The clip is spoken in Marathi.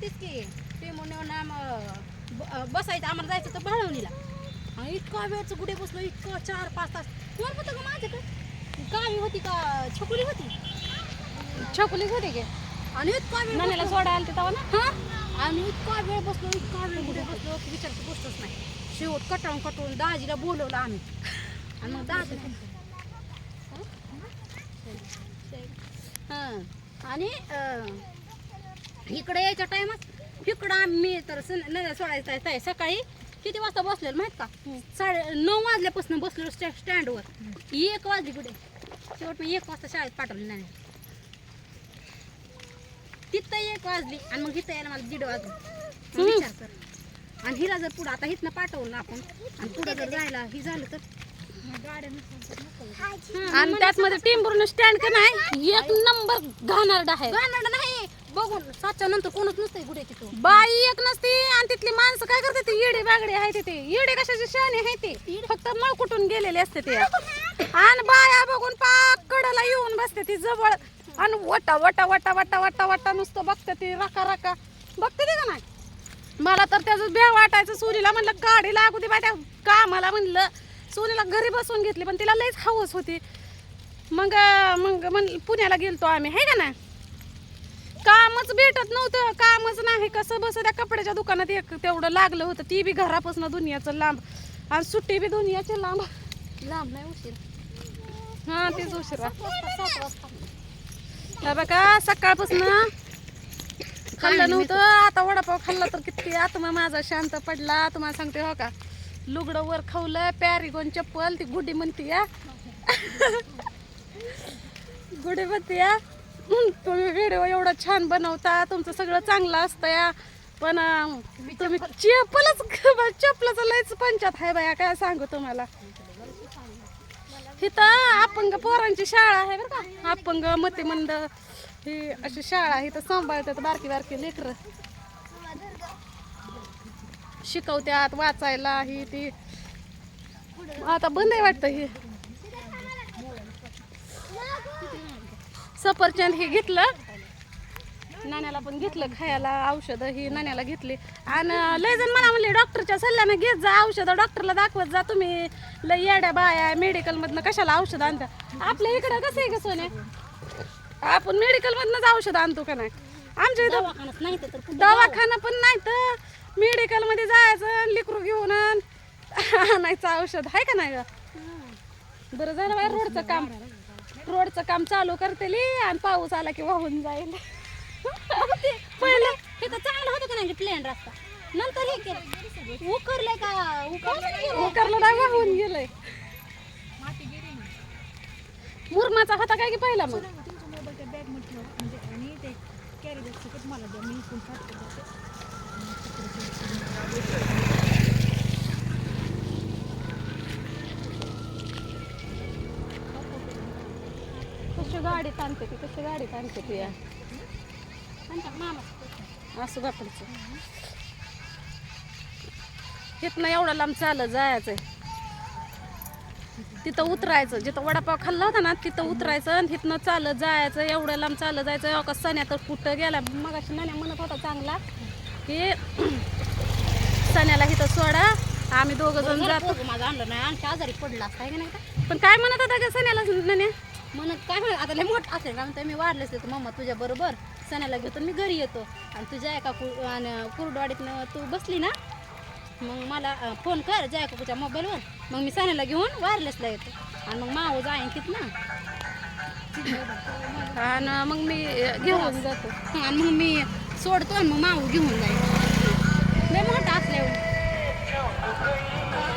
तीच की ते म्हणून बसायचं आम्हाला जायचं तर भाळवणीला. आणि इतका वेळचं कुठे बसलो इतकं चार पाच तास. कोण होतं का माझ्याकडे? गावी होती का? छकुली होती. छकुली होती की? आणि इतका वेळ नाण्याला बसलो. सोडा आलते तेव्हा ना? हा? आणि इतका वेळ बसलो इतका वेळ कुठे बसलो की विचारची गोष्टच नाही. शेवट कटाळून कटाळून दाजीला बोलवलं आम्ही. आणि मग दाजी हां? आणि इकडे यायच्या टायमात इकडं आम्ही तर नद्या सोडायचं आहे- सकाळी किती वाजता बसलेलो माहीत का? साडे नऊ वाजल्यापासून बसलेलो स्टॅ स्टँडवर. एक वाजली कुठे? शेवट मी एक वाजता शाळेत पाठवली नाही. तिथं एक वाजली आणि मग इथं यायला मला दीड वाजलं. विचार कर. आणि हिला जर पुढं आता इथनं पाठवलं आपण आणि पुढं जर जायला ही झालं तर? आणि त्यात मध्ये टिंबूरनं स्टँड का नाही? एक नंबर घाणारडा आहे. नाही बघून सातच्या नंतर कोणच तिथं बाई एक नसती. आणि तिथली माणसं काय करते ते? येडे बागडे आहे ते येडे कशाचे शहाणे आहे ते? फक्त मळ कुठून गेलेले असते ते. आणि बाया बघून पाक कडला येऊन बसते ती जवळ. आणि वटा वटा वटा वटा वटा वटा नुसतं बघते ती रका रका. बघते ते का नाही? मला तर त्याचं भ्या वाटायचं सुनीला म्हणलं गाडी लागू दे बाय त्या कामाला म्हणलं. सुनीला घरी बसवून घेतली पण तिला लईच हवस होती. मग मग म्हण पुण्याला गेलतो आम्ही. हे का ना कामच भेटत नव्हतं कामच नाही. कसं बस त्या कपड्याच्या दुकानात एक तेवढं लागलं होतं. ती बी घरापासून दुनियाचं लांब. आणि सुट्टी बी दुनियाची लांब. लांब नाही उशीर. हा तेच उशिरा हे बघा सकाळपासून खाल्लं नव्हतं. आता वडापाव खाल्ला तर किती आत्मा माझा शांत पडला. तुम्हाला सांगते हो का? लुगडं वर खावलं पॅरिगोन चप्पल ती गुडी म्हणते या गुडी म्हणते या तुम्ही व्हिडिओ एवढा छान बनवता तुमचं सगळं चांगलं असतं या. पण तुम्ही चप्पलच चपलाचं लयच पंचात आहे बाया काय सांगू तुम्हाला? इथं अपंग पोरांची शाळा आहे बरं का. अपंग मतिमंद ही अशी शाळा इथं सांभाळतात बारकी बारकी लेकरं. शिकवत्यात वाचायला ही ती. आता बंद आहे वाटतं ही. सफरचंद हे घेतलं. नाण्याला पण घेतलं खायला औषधं ही नाण्याला घेतली. आणि लय जण मला म्हणले डॉक्टरच्या सल्ल्यानं घेत जा औषधं डॉक्टरला दाखवत जा तुम्ही. लय येड्या बाया मेडिकलमधनं कशाला औषध आणता? आपल्या इकडं कसं आहे का सोने? आपण मेडिकलमधनंच औषध आणतो का नाही? आमच्या इथं दवाखाना पण नाही तर मेडिकलमध्ये जायचं लिकरू घेऊन आण- आणायचं औषध आहे का नाही ग? बरं झालं रोडचं काम. रोडचं काम चालू करतेली आणि पाऊस आला की वाहून जाईल. पहिलं हे तर चांगलं होतं का नाही प्लेन रस्ता? नंतर हे केलं. उकरलंय का? उकरलं नाही वाहून गेलंय. मुरमाचा होता काय की पहिला मग? कशी गाडीत आणते ती कशी गाडीत आणते ती? या असं बापडचं तिथनं एवढं लांब चालत जायचंय. तिथं उतरायचं जिथं वडापाव खाल्ला होता ना तिथं उतरायचं आणि तिथनं चालत जायचं एवढं लांब चालत जायचं. एवढा सण्या तर कुठं गेला? मगाशी नाण्या म्हणत होता चांगला की सण्याला इथं सोडा आम्ही दोघं जण जातो. माझं आणलं नाही आणखी आजारी पडला असता नाही पण काय म्हणत होता का सण्याला नाण्या? म्हणत काय म्हणत आता लय मोठं असेल का म्हणते मी वाढलेच येतो मम्मा तुझ्या बरोबर सणाला घेतो मी घरी येतो. आणि तुझ्या एका कु आणि कुरडवाडीतनं तू बसली ना मग मला फोन कर जया काकूच्या मोबाईलवर मग मी सणाला घेऊन वायरलेसला येतो आणि मग माऊ जाईन ना आणि मग मी घेऊन जातो. आणि मग मी सोडतो आणि मग माऊ घेऊन जाईल. लय मोठं असल्यावर